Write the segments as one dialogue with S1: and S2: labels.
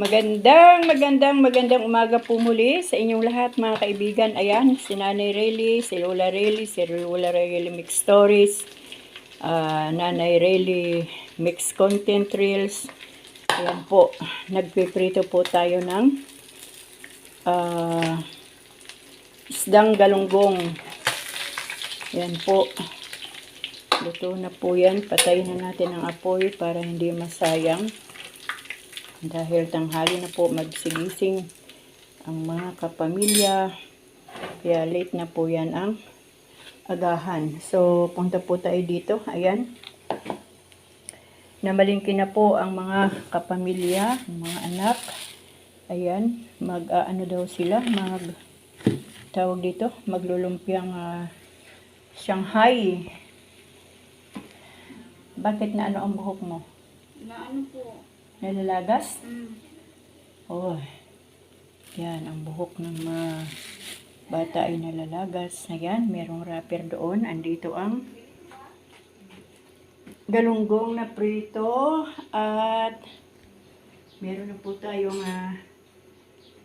S1: Magandang, magandang, magandang umaga po muli sa inyong lahat mga kaibigan. Ayan, si Nanay Rayleigh, si Lola Rayleigh, si Lola Rayleigh Mix Stories, ah, Nanay Rayleigh Mix Content Reels. Ayan po, nagpiprito po tayo ng ah, isdang galunggong. Ayan po. Luto na po yan. Patayin na natin ang apoy para hindi masayang. Dahil tanghali na po magsigising ang mga kapamilya. Kaya late na po yan ang agahan. So, punta po tayo dito. Ayan. Namalingki na po ang mga kapamilya, mga anak. Ayan. Mag, ah, ano daw sila? Mag, tawag dito, maglulumpiang ah, Shanghai. Bakit na ano ang buhok mo?
S2: Na ano po?
S1: Nalalagas?
S2: Mm.
S1: Oh, yan, ang buhok ng mga bata ay nalalagas. Ayan, merong wrapper doon. Andito ang galunggong na prito. At meron na po tayong ah,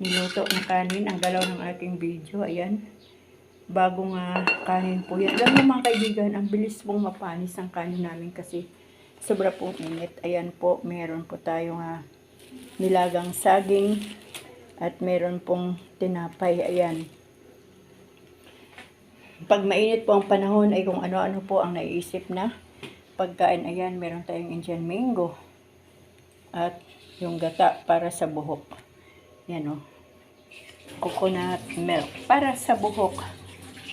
S1: niluto na kanin. Ang galaw ng aking video. Ayan, bagong ah, kanin po yan. Alam mo mga kaibigan, ang bilis pong mapanis ang kanin namin kasi sobra pong init. Ayan po, meron po tayong ah, nilagang saging at meron pong tinapay. Ayan. Pag mainit po ang panahon ay kung ano-ano po ang naiisip na pagkain. Ayan, meron tayong Indian mango at yung gata para sa buhok. Yan o. Coconut milk para sa buhok.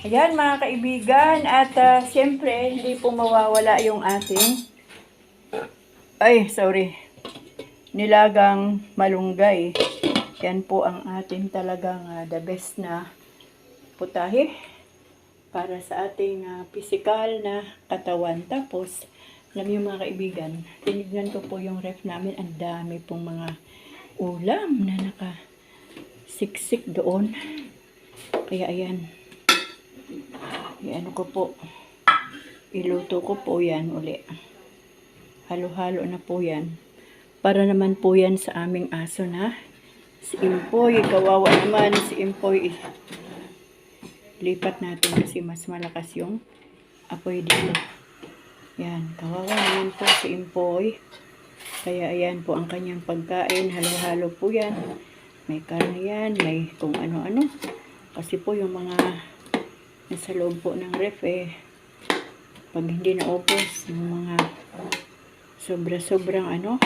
S1: Ayan mga kaibigan at ah, siyempre hindi po mawawala yung ating ay sorry nilagang malunggay. Yan po ang ating talagang ah, the best na putahe para sa ating ah, physical na katawan. Tapos, alam niyo mga kaibigan, tinignan ko po yung ref namin. Ang dami pong mga ulam na naka siksik doon. Kaya ayan. Iano ko po. Iluto ko po yan uli. Halo-halo na po yan. Para naman po yan sa aming aso na si Impoy. Kawawa naman si Impoy. Lipat natin kasi mas malakas yung apoy dito. Yan. Kawawa naman po si Impoy. Kaya ayan po ang kanyang pagkain. Halo-halo po yan. May karne yan. May kung ano-ano. Kasi po yung mga nasa loob po ng ref eh. Pag hindi naubos, yung mga sobra-sobrang ano,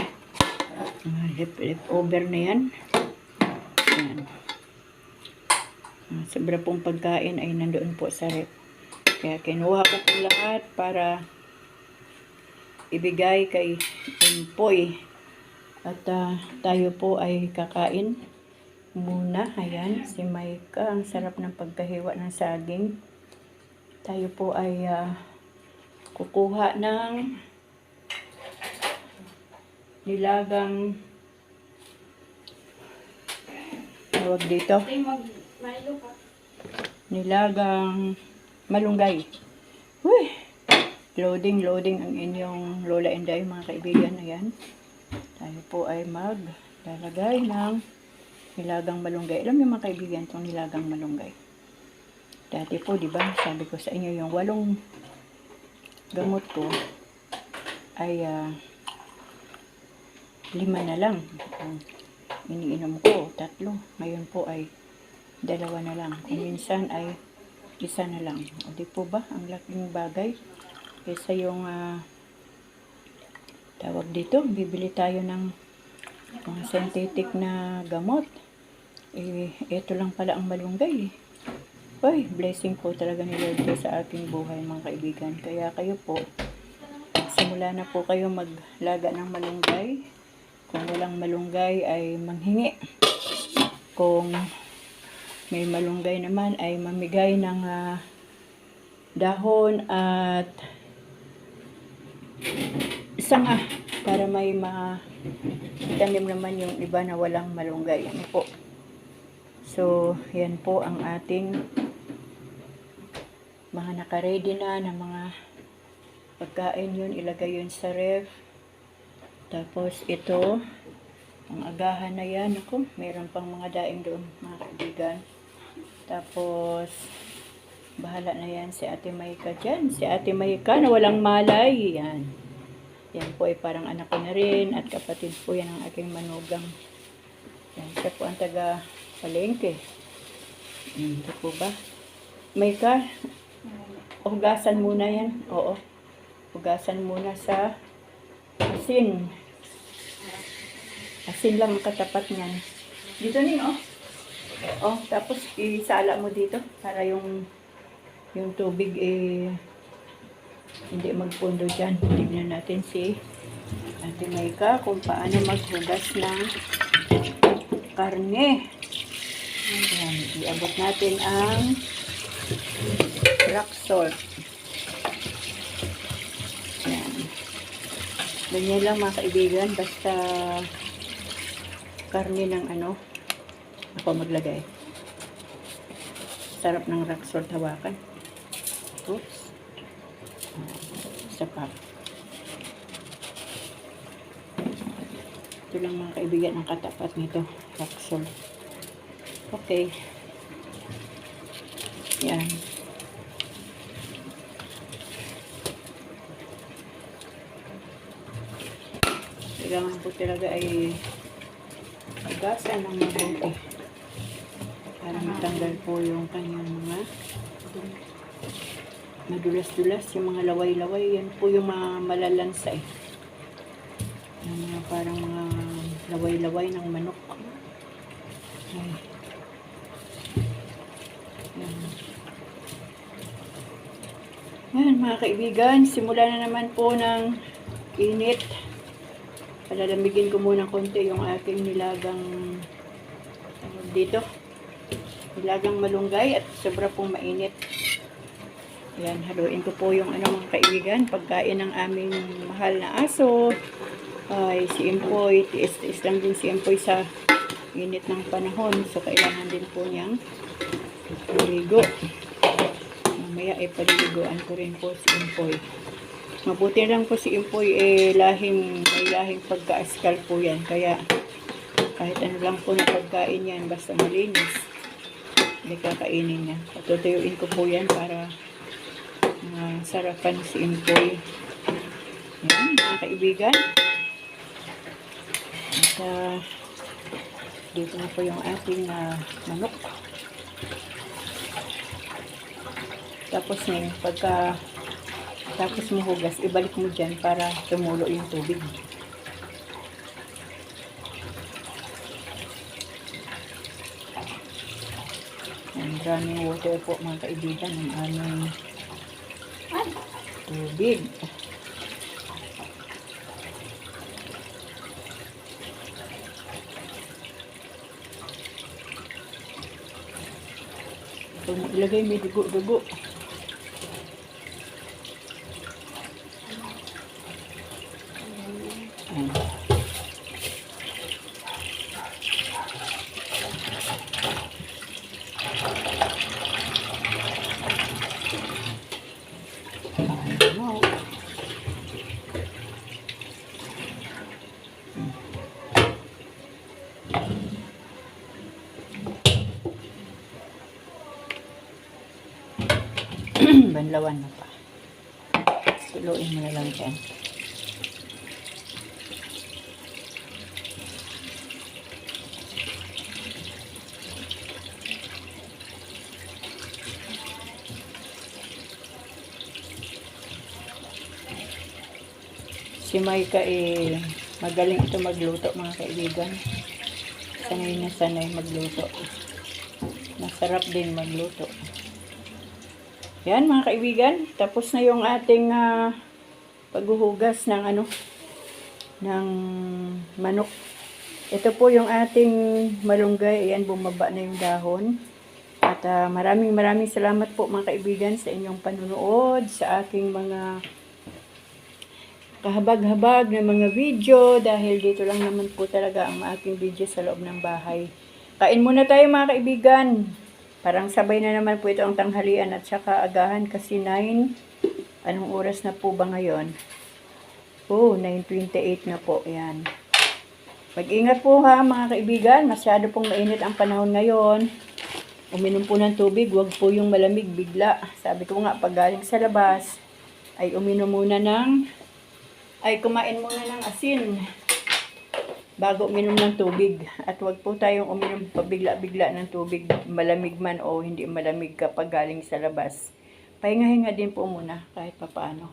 S1: mga left, leftover na yan. Yan. Ah, Sobra pong pagkain ay nandoon po sa ref. Kaya kinuha ko po lahat para ibigay kay Empoy. At ah, tayo po ay kakain muna. Ayan, si Maika. Ang sarap ng pagkahiwa ng saging. Tayo po ay ah, kukuha ng nilagang tawag dito
S2: mag
S1: nilagang malunggay. Uy! Loading, loading ang inyong Lola Inday, mga kaibigan. Ayan. Tayo po ay maglalagay ng nilagang malunggay. Alam niyo mga kaibigan, itong nilagang malunggay. Dati po, di ba, sabi ko sa inyo, yung walong gamot ko ay ah, lima na lang. Ang iniinom ko, tatlo. Ngayon po ay dalawa na lang. Kung minsan ay isa na lang. O di po ba? Ang laking bagay. Kaysa yung ah, tawag dito, bibili tayo ng mga synthetic na gamot. Eh, ito lang pala ang malunggay. Uy, blessing po talaga ni Lord sa ating buhay mga kaibigan. Kaya kayo po, simula na po kayo maglaga ng malunggay. Kung walang malunggay ay manghingi. Kung may malunggay naman ay mamigay ng ah, dahon at sanga para may matanim naman yung iba na walang malunggay. Ano po? So, yan po ang ating mga nakaredy na ng mga pagkain yun. Ilagay yun sa ref. Tapos ito, Ang agahan na yan, ako, meron pang mga daing doon, mga kaibigan. Tapos, bahala na yan si Ate Maika dyan. Si Ate Maika na walang malay, yan. Yan po ay parang anak ko na rin at kapatid po yan ang aking manugang. Yan, siya po ang taga palengke. Hmm, Ito po ba? Maika, hugasan muna yan. Oo. Hugasan muna sa asin. Asin lang ang katapat niyan. Dito nin, oh. Oh, tapos isala mo dito para yung yung tubig eh hindi magpundo dyan. Tignan natin si Ate Maika kung paano maghugas ng karne. Ayan, iabot natin ang rock salt. Ayan. Ganyan lang mga kaibigan, basta karne ng ano, ako maglagay. Sarap ng rock salt hawakan. Oops. Isa. Ito lang mga kaibigan ang katapat nito. Rock salt. Okay. Yan. Kailangan po talaga ay agasan ng mabuti para matanggal po yung kanyang mga madulas-dulas, yung mga laway-laway, yan po yung mga malalansa eh. Yung mga parang mga laway-laway ng manok. Ay. Yan. Yan mga kaibigan, simula na naman po ng init. Palalamigin ko muna konti yung aking nilagang ano dito. Nilagang malunggay at sobra pong mainit. Yan, haluin ko po yung ano mga kaibigan, pagkain ng aming mahal na aso. Ay, si Empoy, tiis-tiis lang din si Empoy sa init ng panahon. So, kailangan din po niyang maligo. Mamaya ay paliliguan ko rin po si Empoy. Mabuti lang po si Empoy eh lahing, may lahing pagka-askal po yan. Kaya kahit ano lang po na pagkain yan, basta malinis, hindi kakainin niya. Patutuyuin ko po yan para uh, sarapan si Empoy. Yan, mga kaibigan. At ah, dito na po yung ating ah, manok. Tapos ngayon, pagka tapos mo hugas, ibalik mo dyan para tumulo yung tubig. Ang running water po mga kaibigan ng aming tubig. Ilagay may dugo-dugo. Ayan. Ano? Banlawan na pa. Tuloyin mo na lang dyan. Si Maika eh, magaling ito magluto mga kaibigan. Sanay na sanay magluto. Masarap din magluto. Yan mga kaibigan, tapos na yung ating ah, paghuhugas ng ano, ng manok. Ito po yung ating malunggay. Ayan, bumaba na yung dahon. At ah, maraming maraming salamat po mga kaibigan sa inyong panunood, sa aking mga kahabag-habag na mga video dahil dito lang naman po talaga ang aking video sa loob ng bahay. Kain muna tayo mga kaibigan. Parang sabay na naman po ito ang tanghalian at saka agahan kasi 9. Anong oras na po ba ngayon? Oh, 9.28 na po. Yan. Mag-ingat po ha mga kaibigan, masyado pong mainit ang panahon ngayon. Uminom po ng tubig, wag po yung malamig bigla. Sabi ko nga, pag galing sa labas, ay uminom muna ng, ay kumain muna ng asin bago uminom ng tubig. At wag po tayong uminom pabigla-bigla ng tubig, malamig man o hindi malamig kapag galing sa labas. Pahinga-hinga din po muna kahit papaano.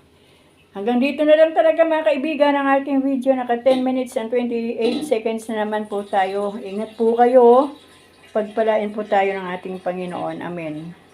S1: Hanggang dito na lang talaga mga kaibigan ang ating video. Naka 10 minutes and 28 seconds na naman po tayo. Ingat po kayo. Pagpalain po tayo ng ating Panginoon. Amen.